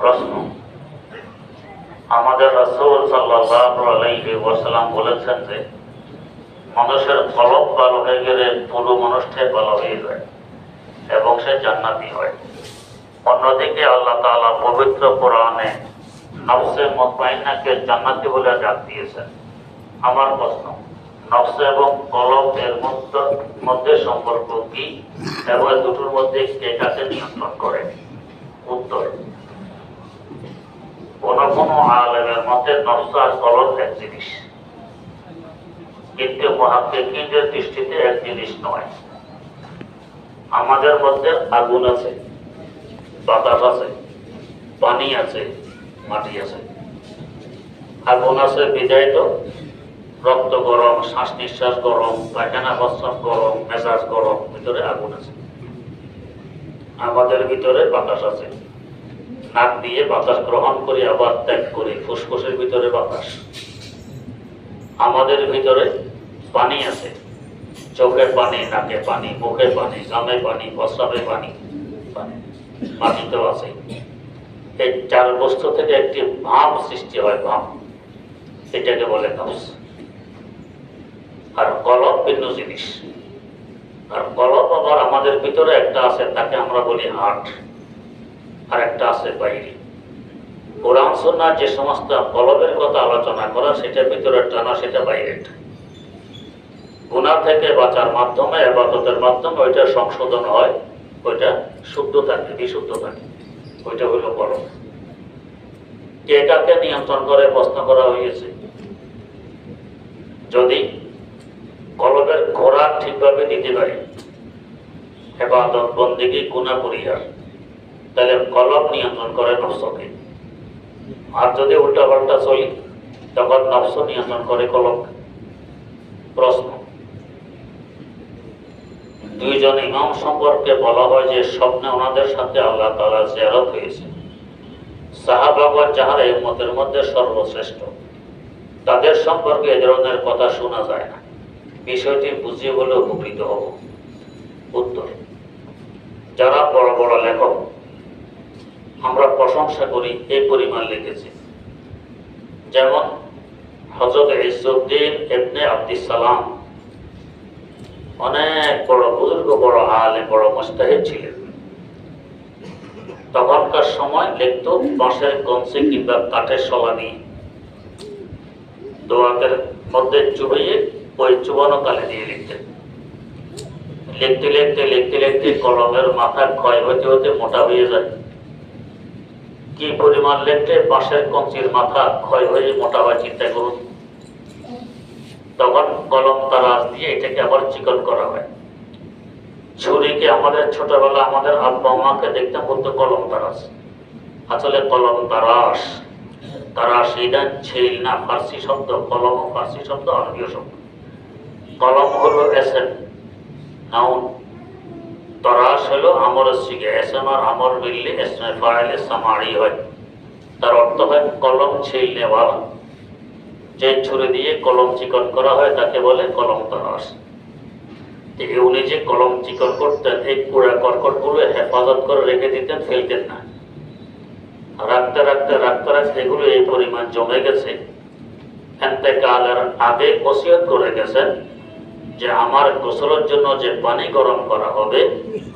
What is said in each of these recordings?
প্রশ্ন। আমাদের রাসূল ওয়াসাল্লাম বলেছেন যে, মানুষের কলব ভালো হয়ে গেলে পুরো মানুষটাই ভালো হয়ে যায় এবং সে জান্নাতি হয়। অন্যদিকে আল্লাহ তাআলা পবিত্র কোরআনে নফসে মুতমাইন্নাকে জান্নাতি বলে ডাক দিয়েছেন। আমার প্রশ্ন, নফস এবং কলব এর মধ্যে সম্পর্ক কি? এবং দুটোর মধ্যে কে কাকে নিয়ন্ত্রণ করে? উত্তর কোন কোন আলেমের মতে নফস আর এক জিনিস। কিন্তু দৃষ্টিতে এক জিনিস নয়? আমাদের মধ্যে আগুন আছে, বাতাস আছে, পানি আছে, মাটি আছে। আগুন আছে বিদায় তো? রক্ত গরম শ্বাস নিঃশ্বাস গরম, পায়খানা প্রস্রাব গরম, মেজাজ গরম, ভিতরে আগুন আছে। আমাদের ভিতরে বাতাস আছে। নাক দিয়ে বাতাস গ্রহণ করি, আবার ত্যাগ করি। ফুসফুসের ভিতরে বাতাস। আমাদের ভিতরে পানি আছে। চোখে পানি নাকে পানি মুখে পানি জামে পানি প্রস্রাবে পানি পানি, মাটিতেও আছে। এই চার বস্তু থেকে একটি ভাব সৃষ্টি হয়, ভাব। এটাকে বলে নফস। আর কলব ভিন্ন জিনিস। আর কলব আবার আমাদের ভিতরে একটা আছে, তাকে আমরা বলি হাট আর একটা আছে বাইরে। কোরআন সন্ন্যার যে সমস্ত কলবের কথা আলোচনা করা, সেটার ভিতরে টানা সেটা বাইরেটা। গুণা থেকে বাঁচার মাধ্যমে এবাদতের মাধ্যমে ওইটা সংশোধন হয়, ওইটা শুদ্ধ থাকে বিশুদ্ধ থাকে ওইটা হইল কলম কে নিয়ন্ত্রণ করে প্রশ্ন করা হয়েছে? যদি কলবের খোরাক ঠিকভাবে দিতে পারে হেফাজত বন্দিকে গুণা পরিহার তাহলে কলব নিয়ন্ত্রণ করে নফসকে আর যদি উল্টা পাল্টা চলি, তখন নফস নিয়ন্ত্রণ করে কলব প্রশ্ন। দুইজন ইমাম সম্পর্কে বলা হয় যে স্বপ্নে ওনাদের সাথে আল্লাহ তালা জিয়ারত হয়েছে। সাহাবাগর যাহারা এই মতের মধ্যে সর্বশ্রেষ্ঠ, তাদের সম্পর্কে এ ধরনের কথা শোনা যায় না। বিষয়টি বুঝিয়ে বলে উপকৃত হব। উত্তর। যারা বড় বড় লেখক আমরা প্রশংসা করি এই পরিমাণ লিখেছি। যেমন হজরত ইসুদ্দিন এবনে আব্দুল সালাম অনেক বড়, বুজুর্গ বড় আলে বড় মোস্তাহিদ ছিলেন। তখনকার সময় লিখত, বাঁশের গঞ্চে কিংবা কাঠের সলা নিয়ে। দোয়াতের মধ্যে চুবিয়ে, ওই চুবানো কালে দিয়ে লিখতেন। লিখতে লিখতে লিখতে লিখতে কলমের মাথা ক্ষয় হতে হতে মোটা হয়ে যায়। কি পরিমাণ লিখতে বাঁশের কঞ্চির মাথা ক্ষয় হয়ে মোটা হয় চিন্তা করুন। তখন কলম তারাজ দিয়ে এটাকে আবার চিকন করা হয়। ছুরিকে আমাদের ছোটবেলা আমাদের আব্বা মাকে দেখতাম বলতো কলম তারাস আসলে কলম তারাস তারাস এটা ছিল না, ফার্সি শব্দ, কলম ফার্সি শব্দ আরবীয় শব্দ। কলম হলো এসেন, নাউন। তরাস হলো আমর শিখে। এসএম আর আমর মিললে এসমে ফাইলে সামারি হয়। তার অর্থ হয় কলম ছিল নেওয়ালা যে ছুরি দিয়ে কলম চিকন করা হয় তাকে বলে কলম তারাস উনি যে কলম চিকন করতেন এই পুরা কর্কটগুলো হেফাজত করে রেখে দিতেন, ফেলতেন না। রাখতে রাখতে রাখতে রাখতে এগুলো এই পরিমাণ জমে গেছে। এতেকালের আগে ওসিয়ত করে গেছেন। যে আমার গোসলের জন্য যে পানি গরম করা হবে,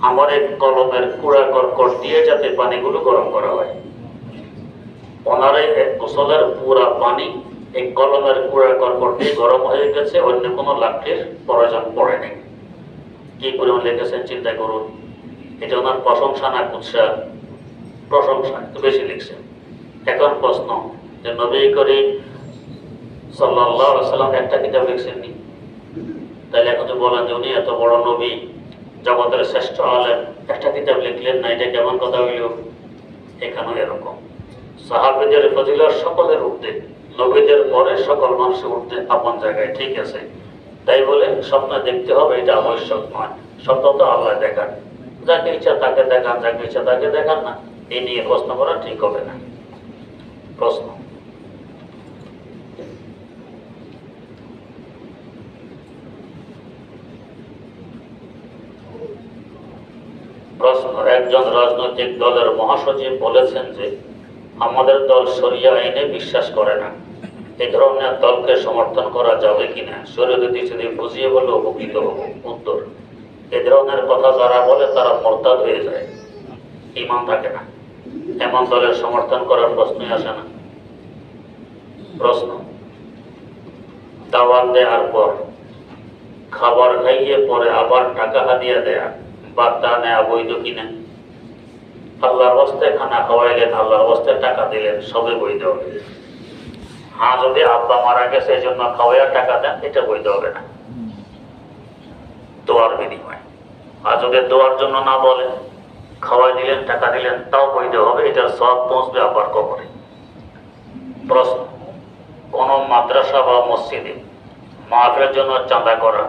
আমার এক কলমের কুড়া কর্কট দিয়ে যাতে পানিগুলো গরম করা হয়। ওনারে এক গোসলের পুরা পানি এই কলমের কুড়া কর্কট দিয়ে গরম হয়ে গেছে, অন্য কোনো লাঠির প্রয়োজন পড়েনি। কি পরিমাণ লিখেছেন চিন্তা করুন। এটা ওনার প্রশংসা না কুৎসা? প্রশংসা, একটু বেশি লিখছেন এখন প্রশ্ন, যে নবী করিম সাল্লাহ সাল্লাম একটা কিতাব লিখছেননি? তাহলে এখন তো বলেন যে উনি এত বড় নবী, জগতের শ্রেষ্ঠ আলেম। একটা কিতাব লিখলেন না, এটা কেমন কথা হইল? এখানেও এরকম। সাহাবিদের ফজিলার সকলের উঠতে, নবীদের পরে সকল মানুষের উঠতে আপন জায়গায়, ঠিক আছে? তাই বলে স্বপ্ন দেখতে হবে, এটা আবশ্যক নয় স্বপ্ন তো আল্লাহ দেখান। যাকে ইচ্ছা তাকে দেখান, যাকে ইচ্ছা তাকে দেখান না। এই নিয়ে প্রশ্ন করা ঠিক হবে না। প্রশ্ন প্রশ্ন একজন রাজনৈতিক দলের মহাসচিব বলেছেন যে, আমাদের দল সরিয়া আইনে বিশ্বাস করে না। এই ধরনের দলকে সমর্থন করা যাবে কিনা শরীর দৃষ্টিতে বুঝিয়ে বলে উপকৃত হব। উত্তর, এ ধরনের কথা যারা বলে তারা মর্তাদ হয়ে যায়। ইমান থাকে না। এমন দলের সমর্থন করার প্রশ্নই আসে না। প্রশ্ন, দাওয়াত দেওয়ার পর, খাবার খাইয়ে পরে আবার টাকা হাদিয়া দেয়া। বার্তা নেওয়া বৈধ কিনা? আল্লাহর অবস্থায় খানা খাওয়াইলেন আল্লাহর অবস্থায় টাকা দিলেন, সবে বৈধ হবে। হ্যাঁ যদি আব্বা মারা গেছে, এই জন্য খাওয়াইয়া টাকা দেন, এটা বৈধ হবে না। দোয়ার বিনিময়। আর যদি দোয়ার জন্য না বলেন খাওয়াই দিলেন, টাকা দিলেন, তাও বৈধ হবে, এটার সব পৌঁছবে আবার কবরে। প্রশ্ন, কোন মাদ্রাসা বা মসজিদে মাহফিলের জন্য চাঁদা করা,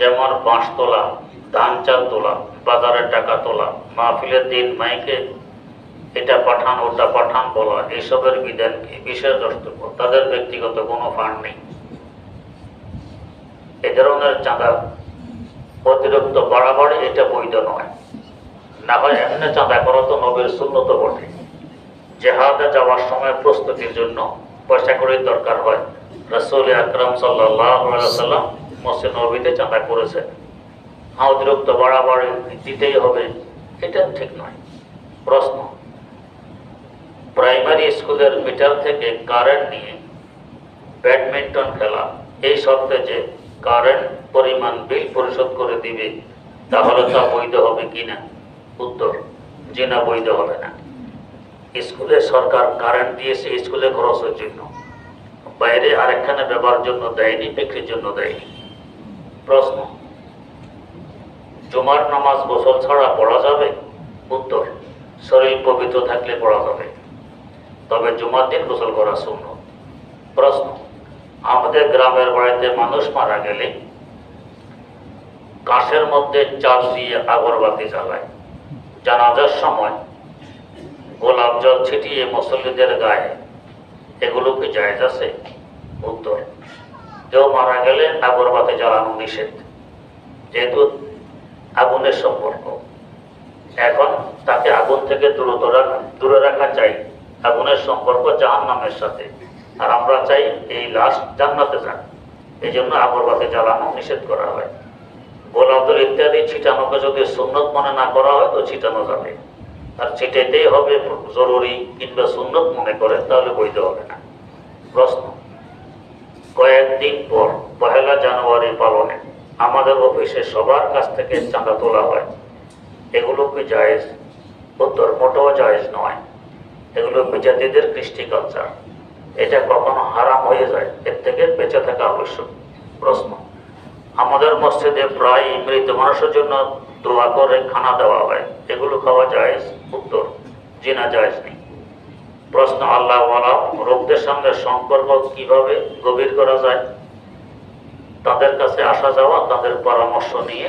যেমন বাঁশ তোলা ধান চাল তোলা, বাজারের টাকা তোলা, মাহফিলের দিন মাইকে এটা পাঠান, ওটা পাঠান বলা এইসবের বিধান কি? বিশেষ দ্রষ্টব্য তাদের ব্যক্তিগত কোনো ফান্ড নেই। এ ধরনের চাঁদা অতিরিক্ত বাড়াবাড়ি এটা বৈধ নয়। না হয় এমনি চাঁদা করা তো নবীর শূন্যত বটে। জেহাদে যাওয়ার সময় প্রস্তুতির জন্য পয়সা কড়ির দরকার হয়। রসুল আকরম সাল্লাম মসজিদ নবীতে চাঁদা করেছেন। অতিরিক্ত বাড়াবাড়ি দিতেই হবে, এটা ঠিক নয়। প্রশ্ন, প্রাইমারি স্কুলের মিটার থেকে কারেন্ট নিয়ে ব্যাডমিন্টন খেলা, এই শর্তে যে কারেন্ট পরিমাণ বিল পরিশোধ করে দিবে, তাহলে তা বৈধ হবে কিনা? উত্তর, যে না বৈধ হবে না। স্কুলে সরকার কারেন্ট দিয়েছে, স্কুলে খরচের জন্য। বাইরে আরেকখানে ব্যবহার জন্য দেয়নি, বিক্রির জন্য দেয়নি। প্রশ্ন জুমার নামাজ গোসল ছাড়া পড়া যাবে? উত্তর, শরীর পবিত্র থাকলে পড়া যাবে। তবে জুমার দিন গোসল করা শূন্য প্রশ্ন, আমাদের গ্রামের বাড়িতে মানুষ মারা গেলে কাশের মধ্যে চাল দিয়ে আগরবাতি জ্বালায়। জানাজার সময় গোলাপ জল ছিটিয়ে মুসল্লিদের গায়ে, এগুলো কি জায়েজ আছে? উত্তর, কেউ মারা গেলে আগরবাতি জ্বালানো নিষেধ। যেহেতু আগুনের সম্পর্ক। এখন তাকে আগুন থেকে দূরত দূরে রাখা চাই। আগুনের সম্পর্ক জাহান নামের সাথে। আর আমরা চাই এই লাশ জান্নাতে যাক। এই জন্য আগরবাতি জ্বালানো নিষেধ করা হয়। গোলাপ জল ইত্যাদি ছিটানোকে যদি সুন্নত মনে না করা হয়, তো ছিটানো যাবে। আর ছিটাইতেই হবে জরুরি কিংবা সুন্নত মনে করে তাহলে বৈধ হবে না। প্রশ্ন, কয়েকদিন পর পহেলা জানুয়ারি পালনে আমাদের অফিসে সবার কাছ থেকে চাঁদা তোলা হয়। এগুলো কি জায়েজ? উত্তর মোটেও জায়েজ নয়। এগুলো বিজাতিদের কৃষ্টি কালচার এটা কখনো হারাম হয়ে যায়। এর থেকে বেঁচে থাকা আবশ্যক প্রশ্ন। আমাদের মসজিদে প্রায় মৃত মানুষের জন্য দোয়া করে খানা দেওয়া হয়। এগুলো খাওয়া যায় উত্তর, জিনা জায়েজ নেই। প্রশ্ন আল্লাহ রোগদের সঙ্গে সম্পর্ক কীভাবে গভীর করা যায়? তাদের কাছে আসা যাওয়া, তাদের পরামর্শ নিয়ে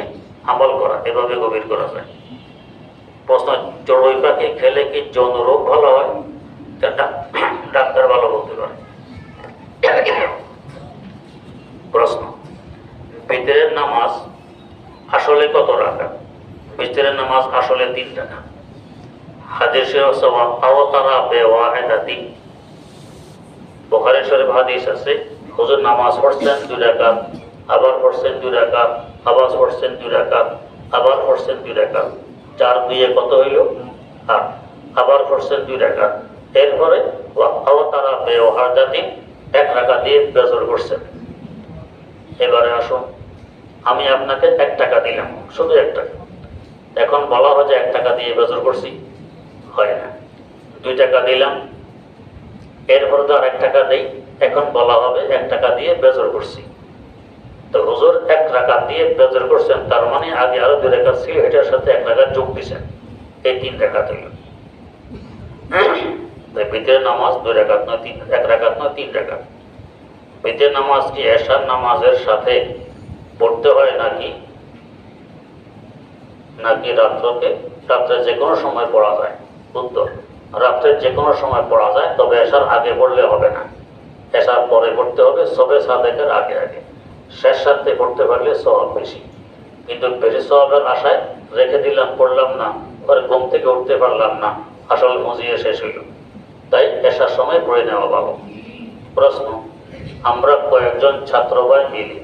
আমল করা, এভাবে গভীর করা যায়। প্রশ্ন চড়ুই পাখি খেলে কি যৌন রোগ ভালো হয়? ডাক্তার ভালো বলতে পারে। প্রশ্ন, ভিতরের নামাজ আসলে কত টাকা ভিতরের নামাজ আসলে তিন টাকা হাদিসের সবাব আওতারা বেওয়াহেদা তিন। বোখারি শরীফ হাদিস আছে, হুজুর নামাজ পড়ছেন দুই রাকাত। আবার পড়ছেন দুই রাকাত আবার পড়ছেন দুই রাকাত, আবার পড়ছেন দুই রাকাত। চার দুইয়ে কত হইল? আট। আবার পড়ছেন দুই রাকাত। এরপরে আওতারা বেওয়াহেদা তিন এক টাকা দিয়ে বেজর করছেন। এবারে আসুন, আমি আপনাকে এক টাকা দিলাম, শুধু এক টাকা। এখন বলা হয় যে এক টাকা দিয়ে বেজর করছি, হয় না। দুই টাকা দিলাম, এরপরে তো আর এক টাকা দেই, এখন বলা হবে এক টাকা দিয়ে বেজর করছি। তো হুজুর এক দিয়ে বেজর করছেন তার মানে আগে আরও টাকা ছিল এটার সাথে এক যোগ এই তিন দিল ভিতরে নামাজ দুই রাকাত নয় তিন এক রাকাত নয় তিন রাকাত। ভিতরে নামাজ কি এশার নামাজের সাথে পড়তে হয় নাকি? নাকি রাত্রকে? রাত্রে যে কোনো সময় পড়া যায় উত্তর। রাত্রে যে কোনো সময় পড়া যায় তবে এসার আগে পড়লে হবে না। এসার পরে পড়তে হবে সবে সাদেকের আগে আগে। শেষ সাথে পড়তে পারলে সব বেশি। কিন্তু বেশি সবের আশায় রেখে দিলাম, পড়লাম না পরে ঘুম থেকে উঠতে পারলাম না, আসল মজিয়ে শেষ হইল। তাই পেশার সময় পড়ে নেওয়া ভালো। প্রশ্ন, আমরা কয়েকজন ছাত্র ভাই মিলে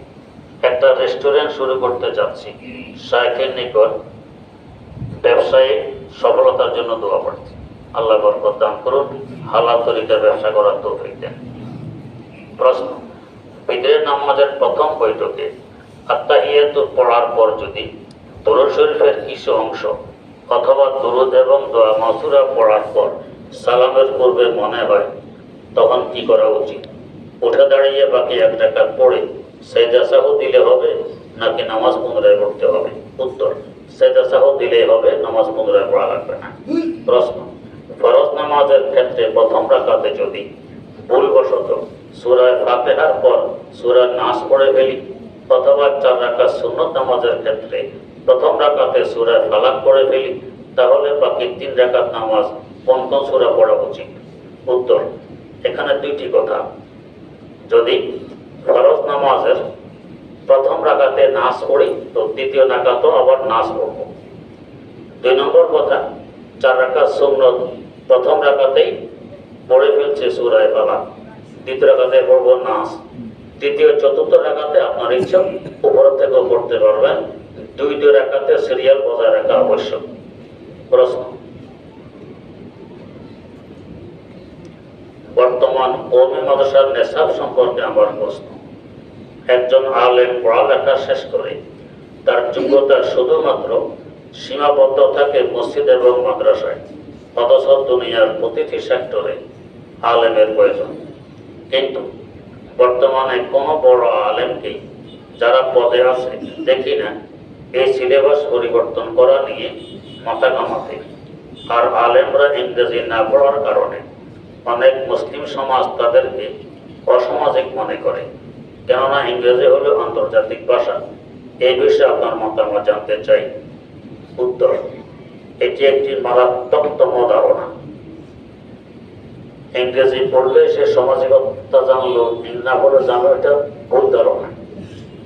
একটা রেস্টুরেন্ট শুরু করতে যাচ্ছি। শায়েখের নিকট ব্যবসায়িক সফলতার জন্য দোয়া পড়ছি। আল্লাহ বরকত দান করুন, হালাল তরিকার ব্যবসা করার তৌফিক দেন। প্রশ্ন বিদের নামাজের প্রথম বৈঠকে আত্মাহিয়াত পড়ার পর যদি দরুদ শরীফের কিছু অংশ অথবা দুরুদ এবং দোয়া মাসুরা পড়ার পর সালামের পূর্বে মনে হয়, তখন কি করা উচিত? উঠে দাঁড়িয়ে বাকি এক টাকা পড়ে সেজা সাহ দিলে হবে নাকি নামাজ পুনরায় পড়তে হবে? উত্তর সেজা সাহ দিলেই হবে, নামাজ পুনরায় পড়া লাগবে না। প্রশ্ন, ফরজ নামাজের ক্ষেত্রে প্রথম রাখাতে যদি ভুলবশত সুরায় ফাতেহার পর সুরা নাস পড়ে ফেলি। অথবা চার রাকাত সুন্নত নামাজের ক্ষেত্রে প্রথম রাকাতে সুরায় ফালাক পড়ে ফেলি। তাহলে বাকি তিন রাকাত নামাজ কোন সুরা পড়া উচিত? উত্তর, এখানে দুইটি কথা। যদি ফরজ নামাজের প্রথম রাকাতে নাচ পড়ি, তো দ্বিতীয় রাকাতও আবার নাচ পড়ব। দুই নম্বর কথা, চার রাকাত সুন্নত প্রথম রাকাতেই পড়ে ফেলছে সুরায় ফালাক। দ্বিতীয় রাকাতে পড়ব নাচ তৃতীয়, চতুর্থ রাখাতে আপনার ইচ্ছা উপর থেকেও পড়তে পারবেন। দুই দুই রাখাতে সিরিয়াল বজায় রাখা আবশ্যক। প্রশ্ন। বর্তমান কৌমি মাদ্রাসার নেশাব সম্পর্কে আমার প্রশ্ন। একজন আলেম পড়ালেখা শেষ করে, তার যোগ্যতা শুধুমাত্র সীমাবদ্ধ থাকে মসজিদ এবং মাদ্রাসায়, অথচ দুনিয়ার প্রতিটি সেক্টরে আলেমের প্রয়োজন। কিন্তু বর্তমানে কোনো বড় আলেমকে যারা পদে আছে দেখি না এই সিলেবাস পরিবর্তন করা নিয়ে মাথা ঘামাতে। আর আলেমরা ইংরেজি না পড়ার কারণে অনেক মুসলিম সমাজ তাদেরকে অসামাজিক মনে করে। কেননা ইংরেজি হলো আন্তর্জাতিক ভাষা। এই বিষয়ে আপনার মতামত জানতে চাই। উত্তর, এটি একটি মারাত্মকতম ধারণা। ইংরেজি পড়লে সে সামাজিকতা জানলো, না পড়ে জানলো, এটা ভুল ধারণা।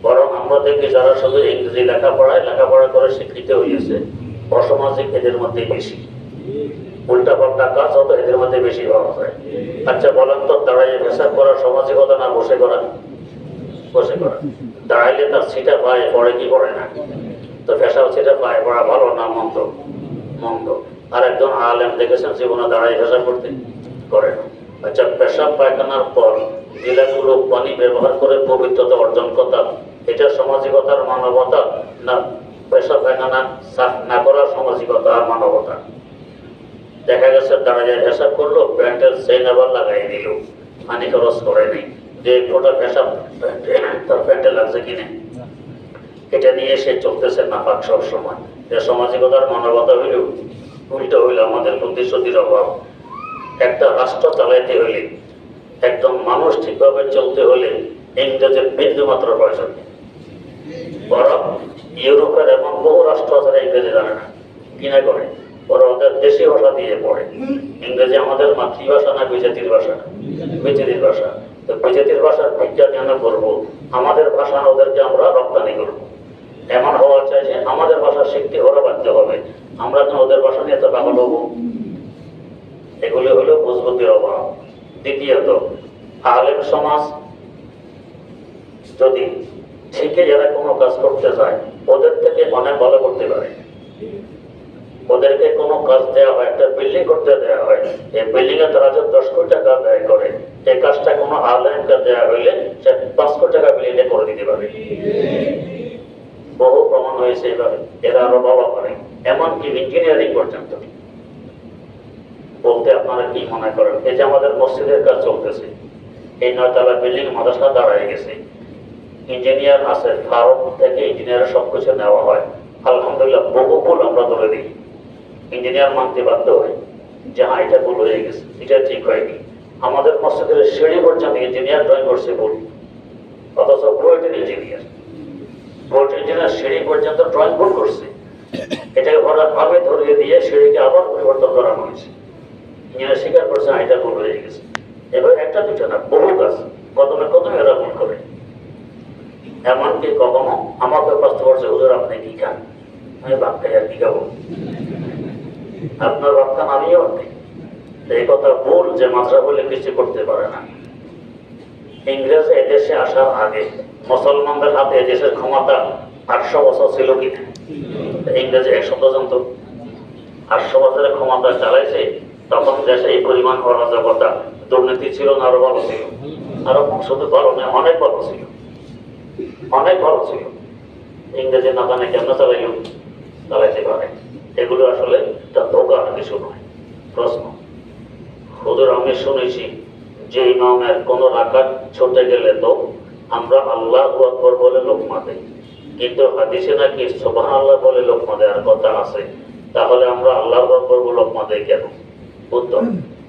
বরং আমরা দেখি যারা শুধু ইংরেজি লেখাপড়ায়, লেখাপড়া করে শিক্ষিত হয়েছে অসামাজিক এদের মধ্যে বেশি। উল্টা পাল্টা কাজ হতো এদের মধ্যে বেশি পাওয়া যায়। আচ্ছা বলেন তো, দাঁড়াইয়ে পেশাব করা, সামাজিকতা না বসে করা? বসে করা। দাঁড়াইলে তার সিটা পায় পড়ে কি পড়ে না? তো পেশাব সিটা পায়, পড়া ভালো না মন্দ? মন্দ। আর একজন আলেম দেখেছেন জীবনে দাঁড়াই পেশাব করতে? করে। আচ্ছা পেশাব পায়খানার পর জেলাগুলো পানি ব্যবহার করে পবিত্রতা অর্জন করা এটা সামাজিকতার মানবতা না, পেশাব পায়খানা সাফ না করার সামাজিকতা আর মানবতা। দেখা গেছে দাঁড়ায় হিসাব করল প্যান্টের চেইন আবার লাগাই দিল। পানি খরচ করে নেই। যে ফোটা পেশাব, তার প্যান্টে লাগছে কিনে। এটা নিয়ে সে চলতেছে নাপাক সব সময় যে সামাজিকতার মানবতা হইল উল্টো হইল আমাদের বুদ্ধিশুদ্ধির অভাব। একটা রাষ্ট্র চালাইতে হলে একজন মানুষ ঠিকভাবে চলতে হলে ইংরেজের বিন্দু মাত্র প্রয়োজন। বরং ইউরোপের এমন বহু রাষ্ট্র আছে ইংরেজি জানে না। কিনা করে? ওরা ওদের দেশি ভাষা দিয়ে পড়ে। ইংরেজি আমাদের মাতৃভাষা না বিজাতির ভাষা? বিজাতির ভাষা। তো বিজাতির ভাষার ভিক্ষা কেন করব? আমাদের ভাষা ওদেরকে আমরা রপ্তানি করব? এমন হওয়া চাই যে আমাদের ভাষা শিখতে ওরা বাধ্য হবে। আমরা ওদের ভাষা নিয়ে তো পাগল হব এগুলি হলো বুঝবুদ্ধির অভাব। দ্বিতীয়ত, আলেম সমাজ যদি ঠিকই যারা কোনো কাজ করতে চায়, ওদের থেকে অনেক ভালো করতে পারে। ওদেরকে কোনো কাজ দেওয়া হয়, একটা বিল্ডিং করতে দেওয়া হয়। এই বিল্ডিং এর তারা যে দশ কোটি টাকা ব্যয় করে, এই কাজটা কোনো আলেমকে দেওয়া হইলে সে পাঁচ কোটি টাকা বিল্ডিংটা করে দিতে পারে। বহু প্রমাণ হয়েছে এইভাবে এরা আরও বাবা করে। এমনকি ইঞ্জিনিয়ারিং পর্যন্ত। বলতে আপনারা কি মনে করেন? এই যে আমাদের মসজিদের কাজ চলতেছে, এই নয়তলা বিল্ডিং মাদ্রাসা দাঁড়ায় গেছে। ইঞ্জিনিয়ার আছে ফার্ম থেকে ইঞ্জিনিয়ারের সব কিছু নেওয়া হয়। আলহামদুলিল্লাহ, বহু ভুল আমরা ধরে দিই ইঞ্জিনিয়ার মানতে বাধ্য হয় যে হ্যাঁ এটা ভুল হয়ে গেছে, এটা ঠিক হয়নি। আমাদের মসজিদের সিঁড়ি পর্যন্ত ইঞ্জিনিয়ার ড্রয়িং করছে ভুল। অথচ বুয়েটের ইঞ্জিনিয়ার বুয়েট ইঞ্জিনিয়ার সিঁড়ি পর্যন্ত ড্রয়িং ভুল করছে। এটাকে হঠাৎ ভাবে ধরিয়ে দিয়ে সিঁড়িকে আবার পরিবর্তন করা হয়েছে। ইঞ্জিনিয়ার স্বীকার করছে এটা ভুল হয়ে গেছে। এবার একটা দুটো না, বহু কাজ কদমে কদমে এরা ভুল করে। এমনকি কখনো আমাকে প্রশ্ন করছে, হুজুর, আপনি কি খান? আমি খাই আর কি খাব? আপনার খান আমিও এই কথা ভুল যে মাদ্রাসা বলে কিছু করতে পারে না। ইংরেজ এদেশে আসার আগে মুসলমানদের হাতে এদেশের ক্ষমতা আটশো বছর ছিল কি ইংরেজ একশো পর্যন্ত আটশো বছরের ক্ষমতা চালাইছে তখন দেশে এই পরিমাণ অরাজকতা দুর্নীতি ছিল না, আরও ভালো ছিল। আরও শুধু ভালো নয় অনেক ভালো ছিল। অনেক ভালো ছিল। ইংরেজি না জানে কেমন চালাইল চালাইতে পারে। এগুলো আসলে তা ধোকা, কিছু নয়, প্রশ্ন। হুজুর, আমি শুনেছি যে ইমামের কোন রাকাত ছুটে গেলে তো আমরা আল্লাহ আকবর বলে লোকমা দেই কিন্তু হাদিসে নাকি সোবাহ আল্লাহ বলে লোক লোকমা দেওয়ার কথা আছে, তাহলে আমরা আল্লাহ আকবর লোকমা দেই কেন? উত্তর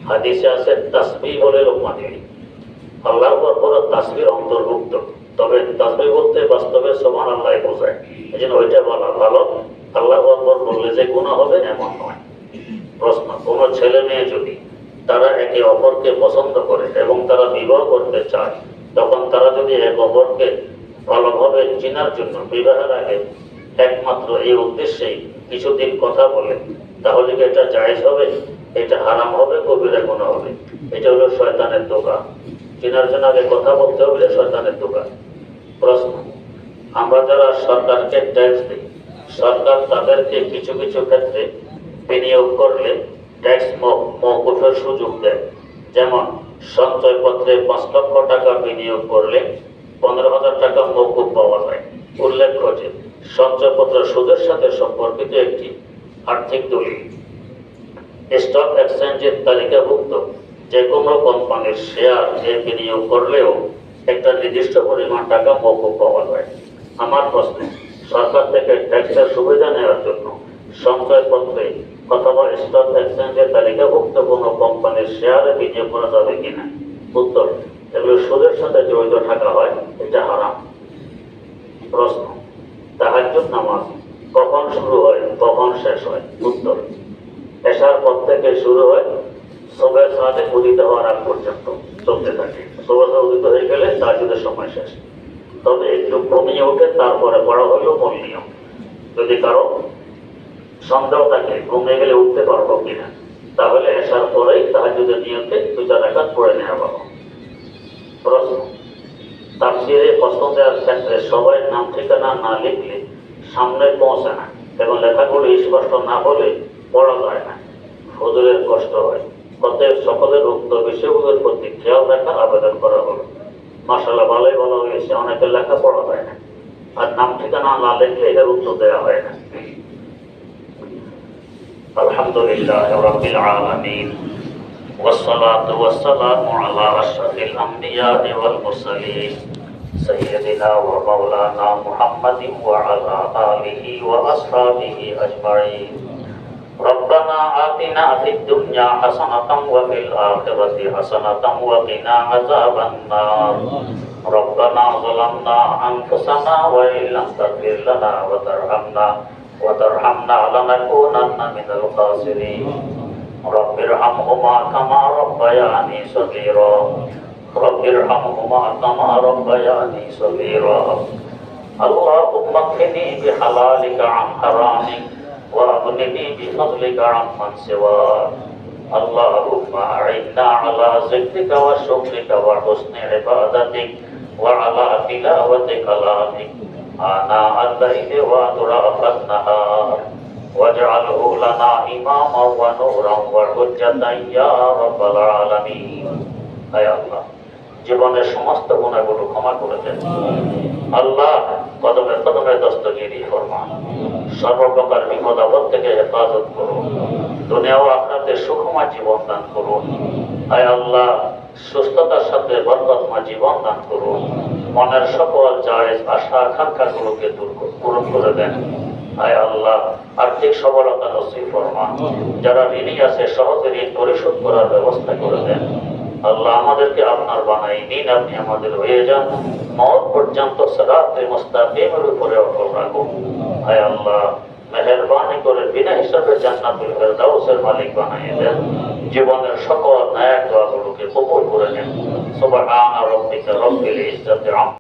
হাদিসে আছে তাসবি বলে লোকমা দিই আল্লাহ আকবর তাসবির অন্তর্ভুক্ত। তবে তাসবি বলতে বাস্তবে সোবাহ আল্লাহ বোঝায়। এই জন্য ওইটা বলা ভালো। আল্লাহ আকবর বললে যে গুণা হবে, এমন নয়। প্রশ্ন, কোনো ছেলে মেয়ে যদি তারা একে অপরকে পছন্দ করে এবং তারা বিবাহ করতে চায়, তখন তারা যদি এক অপরকে ভালোভাবে চেনার জন্য বিবাহের আগে একমাত্র এই উদ্দেশ্যেই কিছুদিন কথা বলে, তাহলে কি এটা জায়েজ হবে? এটা হারাম হবে কবিরা গুণা হবে। এটা হলো শয়তানের দোকা চেনার জন্য আগে কথা বলতে হবে শয়তানের দোকা প্রশ্ন, আমরা যারা সরকারকে ট্যাক্স দিই, সরকার তাদেরকে কিছু কিছু ক্ষেত্রে বিনিয়োগ করলে ট্যাক্স মৌকুফের সুযোগ দেয়। যেমন, সঞ্চয়পত্রে পাঁচ লক্ষ টাকা বিনিয়োগ করলে পনেরো হাজার টাকা মৌকুফ পাওয়া যায়। উল্লেখ্য যে, সঞ্চয়পত্র সুদের সাথে সম্পর্কিত একটি আর্থিক দলিল। স্টক এক্সচেঞ্জের তালিকাভুক্ত যে কোনো কোম্পানির শেয়ার এ বিনিয়োগ করলেও একটা নির্দিষ্ট পরিমাণ টাকা মৌকুফ পাওয়া যায়। আমার প্রশ্ন, সরকার থেকে ট্যাক্সের সুবিধা নেওয়ার জন্য সঞ্চয়পত্রে অথবা স্টক এক্সচেঞ্জের তালিকাভুক্ত কোনো কোম্পানির শেয়ারে বিনিয়োগ করা যাবে কিনা? উত্তর, এগুলো সুদের সাথে জড়িত থাকা হয়, এটা হারাম। প্রশ্ন, তাহাজ্জুদ নামাজ কখন শুরু হয়, কখন শেষ হয়? উত্তর এশার পর থেকে শুরু হয় সবের সাথে উদিত হওয়ার আগ পর্যন্ত চলতে থাকে। সবের উদিত হয়ে গেলে তাহাজ্জুদের সময় শেষ। তবে একটু কমিয়ে ওঠে তারপরে পড়া হলো মূল নিয়ম যদি কারও সন্দেহ থাকে ঘুমিয়ে গেলে উঠতে পারব কিনা, তাহলে এসার পরেই তাহাজুদের নিয়তে চার রাখাত করে নেওয়া পাবো প্রশ্ন, তাফসিরে পছন্দ দেওয়ার ক্ষেত্রে সবাই নাম ঠিকানা না লিখলে সামনে পৌঁছে না এবং লেখাগুলো স্পষ্ট না বলে পড়া যায় না হুজুরের কষ্ট হয় অতএব সকলের উক্ত বিষয়গুলোর প্রতি খেয়াল রাখার আবেদন করা হলো মাসাল্লাহ ভালোই বলা হয়েছে অনেকের লেখা পড়া যায় না আর নাম ঠিকানা না লিখলে এটার উত্তর দেওয়া হয় না الحمد لله رب العالمين والصلاة والسلام على أشرف الأنبياء والمرسلين سيدنا ومولانا محمد وعلى آله وأصحابه أجمعين ربنا آتنا في الدنيا حسنة وفي الآخرة حسنة وقنا عذاب النار ربنا ظلمنا أنفسنا وإن لم تغفر لنا وترحمنا وترحمنا لنكونن من الخاسرين رب ارحمهما كما ربياني صغيرا رب ارحمهما كما ربياني صغيرا اللهم اكفني بحلالك عن حرامك واغنني بفضلك عمن سواك اللهم أعنا على ذكرك وشكرك وحسن عبادتك وعلى تلاوة كلامك آناء الليل وأطراف النهار واجعله لنا إماما ونورا وحجة يا رب العالمين أي الله জীবনের সমস্ত গুণাগুলো ক্ষমা করে দেন আল্লাহ কদমে কদমে দস্তগিরি ফরমান সর্বপ্রকার বিপদ আপদ থেকে হেফাজত করুন দুনিয়াও আপনাদের সুখময় জীবন দান করুন আয় আল্লাহ, সুস্থতার সাথে বরকতময় জীবন দান করুন মনের সকল জায়েজ আশা আকাঙ্ক্ষাগুলোকে দূর পূরণ করে দেন। আয় আল্লাহ, আর্থিক সবলতা নসিব ফরমান যারা ঋণী আছে, সহজে ঋণ পরিশোধ করার ব্যবস্থা করে দেন। আল্লাহ আমাদেরকে আপনার বানাই দিন আপনি আমাদের হয়ে যান। মত পর্যন্ত সরাতে মুস্তাকিমের উপরে অটল রাখুন। হায় আল্লাহ, মেহরবানি করে বিনা হিসাবে জান্নাতুল ফেরদাউসের মালিক বানাই দেন। জীবনের সকল ন্যায় দোয়াগুলোকে কবুল করে নেন। সুবহান রাব্বিকা রব্বিল ইজ্জাতি